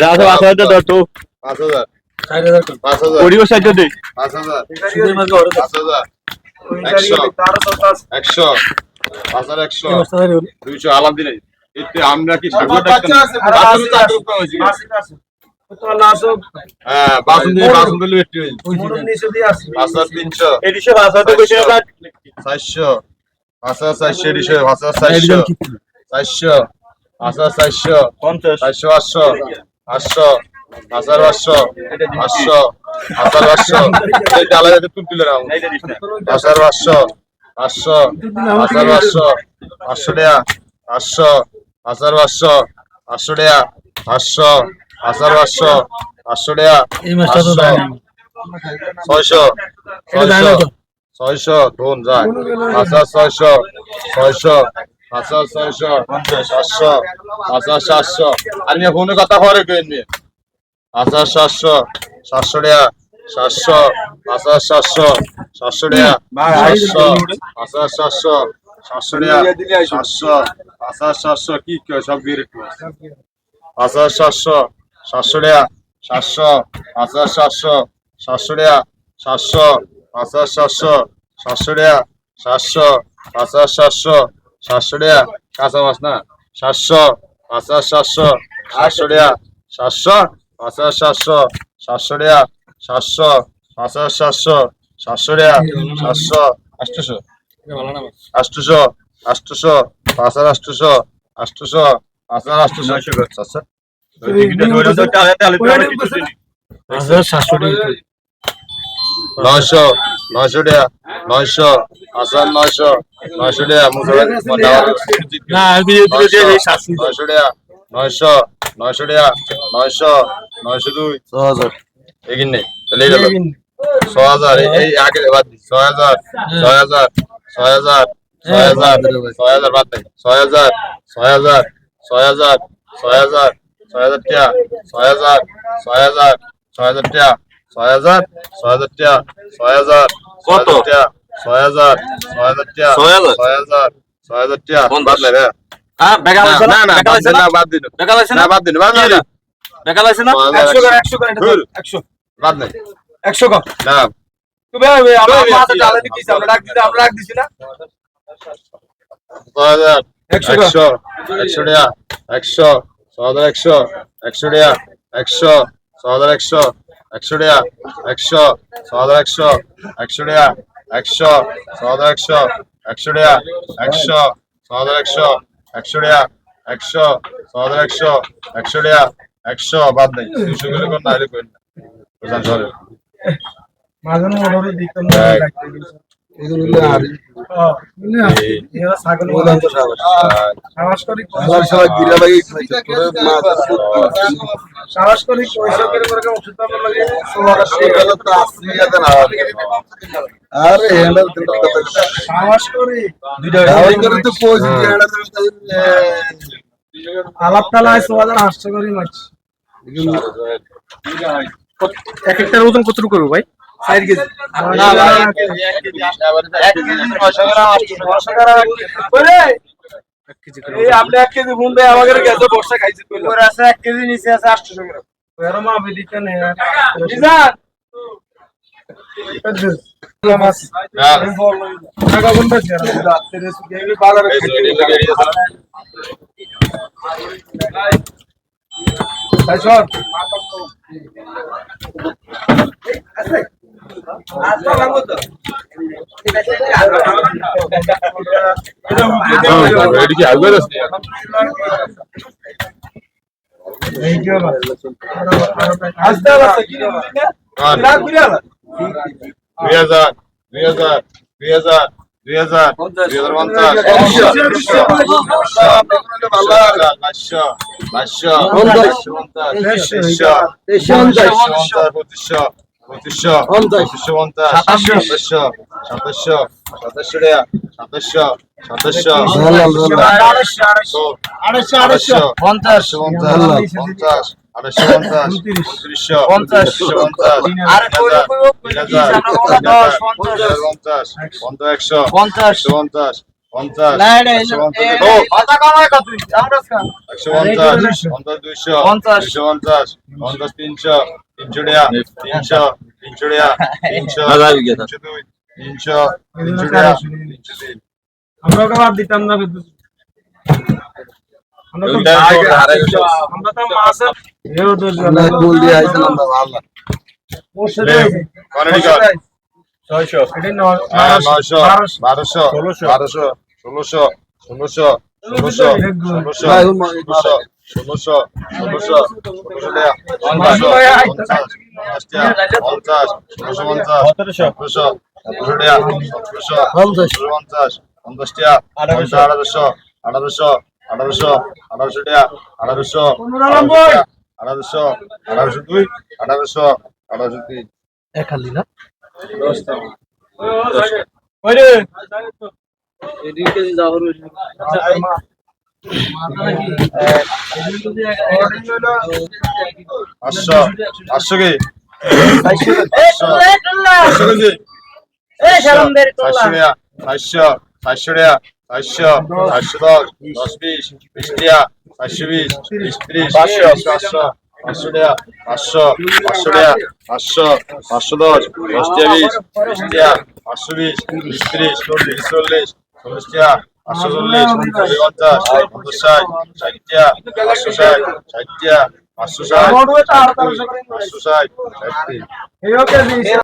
যা পাঁচ হাজার ধর তো পাঁচ হাজার। চার হাজার পাঁচ হাজার। পরিবেশ সাহায্য দে পাঁচ হাজার। পাঁচ হাজার একশো। একশো। পাঁচ হাজার একশো। দুইশো। আলাম দিলে। এতে আমরা কি পাঁচ হাজার পাঁচশো পাঁচশো হাজার পাঁচশো যাতে তুল তুলে রাখো এইটা দিস না পাঁচ হাজার পাঁচশো পাঁচশো পাঁচ হাজার পাঁচশো পাঁচশো টাকা। পাঁচশো পাঁচ হাজার পাঁচশো পাঁচশো টাকা পাঁচশো পাঁচ হাজার পাঁচশো পাঁচশো টাকা ছয়শো ছয়শো? ছয়শো ধন যায় হাজার ছয়শো ছয়শো হাজার ছয়শো সাতশো হাজার সাতশো। আর নিয়ে ফোনে কথা পরে কেন পাঁচ হাজার সাতশো সাতশো টাকা সাতশো হাজার সাতশো সাতশো টাকা সাতশো হাজার সাতশো সাতশো সাতশো পাঁচ হাজার সাতশো কি সব দিয়ে রেখে। পাঁচ হাজার সাতশো সাতশো টাকা সাতশো পাঁচ হাজার সাতশো সাতশো টাকা সাতশো পাঁচ হাজার সাতশো সাতশো টাকা সাতশো পাঁচ হাজার সাতশো সাতশো টাকা কাঁচা মাছ না সাতশো পাঁচ হাজার সাতশো সাতশো টাকা সাতশো পাঁচ হাজার সাতশো সাতশো টাকা সাতশো পাঁচ হাজার সাতশো সাতশো টাকা সাতশো আটশোশো আটশোশো আটশোশো পাঁচ হাজার আটশোশো আটশোশো পাঁচ হাজার কিছু দিই পাঁচ হাজার নয়শো নয়শো টাকা নয়শো হাজার নয়শো নয়শো টাকা নয়শো টাকা নয়শো নয়শো টাকা নয়শো নয়শো দুই। ছ হাজার। এগিয়ে গেল ছ হাজার এই- এই আগে বাদ দি ছয় হাজার ছয় হাজার ছয় হাজার ছয় হাজার ছয় হাজার বাদ দেয় ছয় হাজার ছয় হাজার ছয় হাজার ছয় হাজার ছয় হাজার টাকা ছয় হাজার ছয় হাজার ছয় হাজার টাকা ছয় হাজার ছয় হাজার টাকা ছয় হাজার কত? টাকা ছয় হাজার ছয় হাজার টাকা ছয় হাজার? ছয় হাজার ছয় হাজার টাকা পঞ্চাশ। বাদ নাই রে হ্যাঁ বেকার না আছে না না বাদ দিন না না বাদ দিন বেকার আছে না বাদ দিন বাদ দিন রে? বেকার আছে না ছয় হাজার একশো করে একশো। একশো করে ধুর। একশো বাদ নাই একশো কর না তুমি আমরা মাথা ডালে ওই, আমরা ডাক দিতে আমরা ডাক দিছি না? ছয় হাজার একশো একশো একশো টাকা একশো ছয় হাজার একশো একশো টাকা একশো ছয় হাজার একশো একশো টাকা একশো ছয় হাজার একশো একশো টাকা একশো ছয় হাজার একশো একশো টাকা একশো ছয় হাজার একশো একশো টাকা একশো ছয় হাজার একশো একশো টাকা একশো বাদ নেই দুশো করে কোন না হলে করেন না। বুঝলেন সরে আরে হ্যান্ডেল সাহস করি তো আলাপ তালা আছে বাজার হাসতে করি মাছ এক একটার ওজন কত করব ভাই? চার কেজি এক কেজি আপনি এক গুণ দেয় আমাকে গেছে বর্ষা খাইছে আছে এক কেজি নিচে আছে আটশো গ্রাম এরম না ঘুরে আলা দুই হাজার দুই হাজার দুই হাজার দুই হাজার দুই হাজার পঞ্চাশ একশো। পাঁচশো পাঁচশো পাঁচশো পঞ্চাশ তেইশশো পঁচিশশো পঁচিশশো পঁচিশশো পঞ্চাশ। সাতাশশো। সাতাশশো সাতাশশো টাকা সাতাশশো সাতাশশো। আড়াইশো আড়াইশো। আড়াইশো পঞ্চাশ। পঞ্চাশ পঞ্চাশ আড়াইশো পঞ্চাশ উনত্রিশশো পঞ্চাশ। পঞ্চাশ পঞ্চাশ। পঞ্চাশ একশো পঞ্চাশ। পঞ্চাশ পঞ্চাশ একশো পঞ্চাশ। পঞ্চাশ। দুইশো পঞ্চাশ পঞ্চাশ তিনশো তিনশো তিনশো তিনশো তিনশো। তিনশো দুই তিনশো তিনশো তিনশো তিন আমরা ওকে বাদ দিতাম না কিন্তু। আমরা তো। না গোল দিয়ে এটা নয়- হ্যাঁ, বারোশো। নয়শো বারোশো। বারোশো ষোলোশো। ষোলোশো ষোলোশো ষোলোশো ষোলোশো ষোলোশো ষোলোশো ষোলোশো। পঞ্চাশ ষোলোশো পঞ্চাশ সতেরোশো। সতেরোশো পঞ্চাশ। পঞ্চাশ পঞ্চাশ পঞ্চাশ আঠারোশো আঠারোশো আঠারোশো আঠারোশো আঠারোশো আঠারোশো আঠারোশো দুই আঠারোশো আঠারোশো তিন। না। পাঁচশো পাঁচশো কি? চারশো চারশো টাকা চারশো চারশো দশ দশ বিশ বিশ টাকা চারশো বিশ বিশ ত্রিশ পাঁচশো পাঁচশো পাঁচশো টাকা পাঁচশো পাঁচশো টাকা পাঁচশো পাঁচশো দশ দশ টাকা বিশ বিশ টাকা পাঁচশো বিশ বিশ ত্রিশ চল্লিশ চল্লিশ চল্লিশ টাকা পাঁচশো চল্লিশ চল্লিশ পঞ্চাশ পঞ্চাশ ষাট ষাট টাকা পাঁচশো